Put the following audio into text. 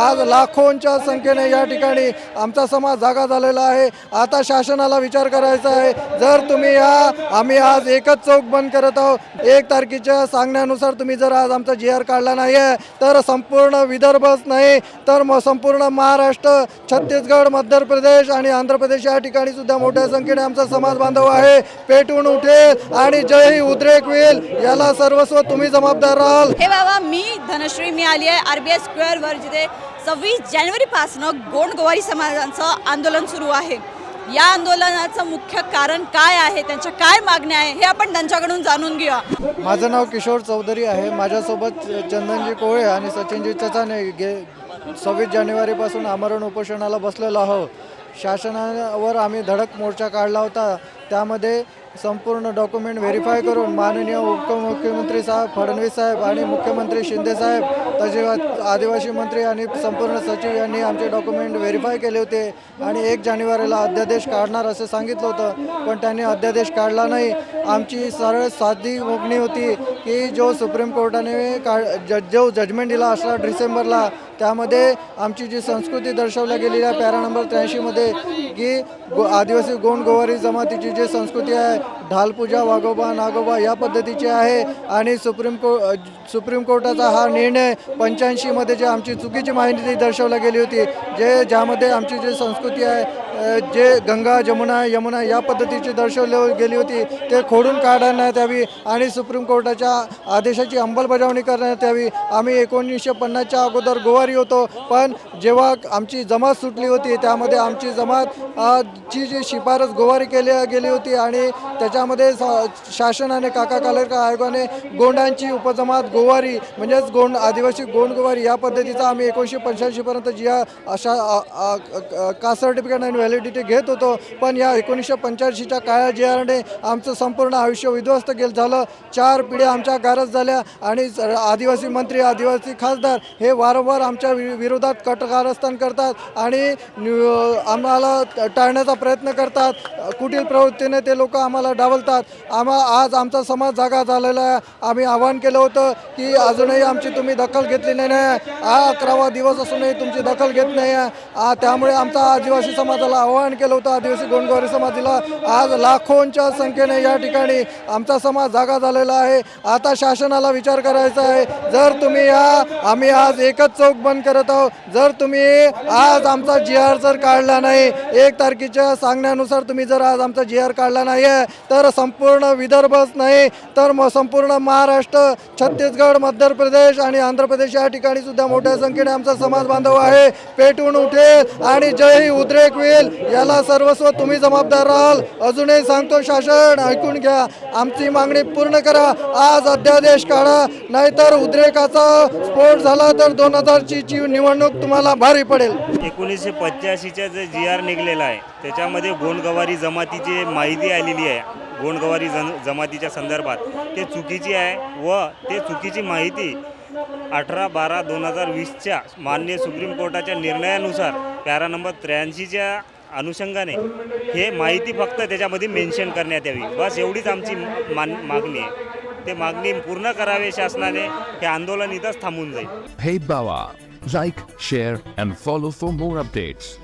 आज लाखोंच्या संख्येने या ठिकाणी आमचा समाज जागा झालेला आहे. आता शासनाला विचार करायचा आहे. जर तुम्ही या आम्ही आज एकच चौक बंद करत आहोत. एक तारखेच्या सांगण्यानुसार तुम्ही जर आज आमचा जी आर काढला नाही आहे तर संपूर्ण विदर्भच नाही तर मग संपूर्ण महाराष्ट्र छत्तीसगड मध्य प्रदेश आणि आंध्र प्रदेश या ठिकाणी सुद्धा मोठ्या संख्येने आमचा समाज बांधव आहे. पेटून उठेल आणि जयही उद्रेक होईल. याला सर्वस्व तुम्ही जबाबदार राहाल. हे बाबा मी धनश्री मी आली आहे आर बी वर जिथे सव्वीस जानेवारीपासनं गोंडगोवारी समाजाचं आंदोलन सुरू आहे. या आंदोलनाचं मुख्य कारण काय आहे? त्यांच्या काय मागण्या आहे? हे आपण त्यांच्याकडून जाणून घेऊया. माझं नाव किशोर चौधरी आहे. माझ्यासोबत चंदनजी कोळे आणि सचिनजी चचाने गे सव्वीस जानेवारीपासून आमरण उपोषणाला बसलेलो आहोत. शासनावर आम्ही धडक मोर्चा काढला होता. त्यामध्ये संपूर्ण डॉक्युमेंट व्हेरीफाय करून माननीय उपमुख्यमंत्री साहेब फडणवीस साहेब आणि मुख्यमंत्री शिंदे साहेब तसेच आदिवासी मंत्री आणि संपूर्ण सचिव यांनी आमचे डॉक्युमेंट व्हेरीफाय केले होते आणि एक जानेवारीला अध्यादेश काढणार असं सांगितलं होतं. पण त्यांनी अध्यादेश काढला नाही. आमची सरळ साधी मागणी होती की जो सुप्रीम कोर्टाने का ज जो जजमेंट दिला अठरा डिसेंबरला त्यामध्ये आमची जी संस्कृती दर्शवल्या गेलेली आहे पॅरा नंबर त्र्याऐंशीमध्ये की गो आदिवासी गोंड गोवारी जमातीची जी संस्कृती आहे ढालपूजा वाघोबा नागोबा या पद्धतीची आहे आणि सुप्रीम को सुप्रीम कोर्टाचा हा निर्णय पंच्याऐंशीमध्ये जे आमची चुकीची माहिती दर्शवल्या गेली होती जे ज्यामध्ये आमची जी संस्कृती आहे जे गंगा जमुना यमुना या पद्धतीची दर्शवली गेली होती ते खोडून काढण्यात यावी आणि सुप्रीम कोर्टाच्या आदेशाची अंमलबजावणी करण्यात यावी. आम्ही एकोणीसशे पन्नासच्या अगोदर गोवारी होतो पण जेव्हा आमची जमात सुटली होती त्यामध्ये आमची जमात ची जी शिफारस गोवारी केली गेली होती आणि त्याच्यामध्ये शासनाने काका कालेकर आयोगाने गोंडांची उपजमात गोवारी म्हणजेच गोंड आदिवासी गोंड गोवारी या पद्धतीचा आम्ही एकोणीसशे पंच्याऐंशीपर्यंत जी अशा कास्ट सर्टिफिकेट आणि व्हॅलिडिटी घेत होतो. पण या एकोणीसशे पंच्याऐंशीच्या काळ्या जी आमचं संपूर्ण आयुष्य विध्वस्त केलं झालं. चार पिढ्या आमच्या गारज झाल्या आणि आदिवासी मंत्री आदिवासी खासदार हे वारंवार आमच्या वि- विरोधात कटकारस्थान करतात आणि न्यू- आम्हाला टाळण्याचा प्रयत्न करतात. कुटील प्रवृत्तीने ते लोक आम्हाला डावलतात. आम्हा आज आमचा समाज जागा झालेला आहे. आम्ही आवाहन केलं होतं की अजूनही आमची तुम्ही दखल घेतली नाही. आहे हा अकरावा दिवस असूनही तुमची दखल घेत नाही. आहे त्यामुळे आमचा आदिवासी समाजाला आवाहन केलं होतं आदिवासी गोंडगोरी समाजाला. आज लाखोंच्या संख्येने या ठिकाणी आमचा समाज जागा झालेला आहे. आता शासनाला विचार करायचा आहे. जर तुम्ही या आम्ही आज एकच चौक बंद करत आहोत. जर तुम्ही आज आमचा जी आर जर काढला नाही एक तारखेच्या सांगण्यानुसार तुम्ही जर आज आमचा जी आर काढला नाही आहे तर संपूर्ण विदर्भच नाही तर मग संपूर्ण महाराष्ट्र छत्तीसगड मध्य प्रदेश आणि आंध्र प्रदेश या ठिकाणी सुद्धा मोठ्या संख्येने आमचा समाज बांधव आहे. पेटून उठेल आणि जयही उद्रेक होईल. याला सर्वस्व तुम्ही जबाबदार राहाल. अजूनही सांगतो शासन ऐकून घ्या. आमची मागणी पूर्ण करा. आज अध्यादेश काढा. नाहीतर उद्रेकाचा स्फोट झाला तर दोन हजारची ची निवडणूक तुम्हाला भारी पडेल. एकोणीसशे पंच्याऐंशीचा जे जी आर निघलेला आहे त्याच्यामध्ये गोंडगवारी जमातीची माहिती आलेली आहे. गोंडगवारी जन जमातीच्या संदर्भात. ते चुकीची आहे व ते चुकीची माहिती अठरा बारा दोन हजार वीसच्या मान्य सुप्रीम कोर्टाच्या निर्णयानुसार पॅरा नंबर त्र्याऐंशीच्या अनुषंगाने हे माहिती फक्त त्याच्यामध्ये मेन्शन करण्यात यावी. बस एवढीच आमची मान मागणी आहे. ते मागणी पूर्ण करावे शासनाने. हे आंदोलन इथंच थांबून जाईल. हे बाबा like share and follow for more updates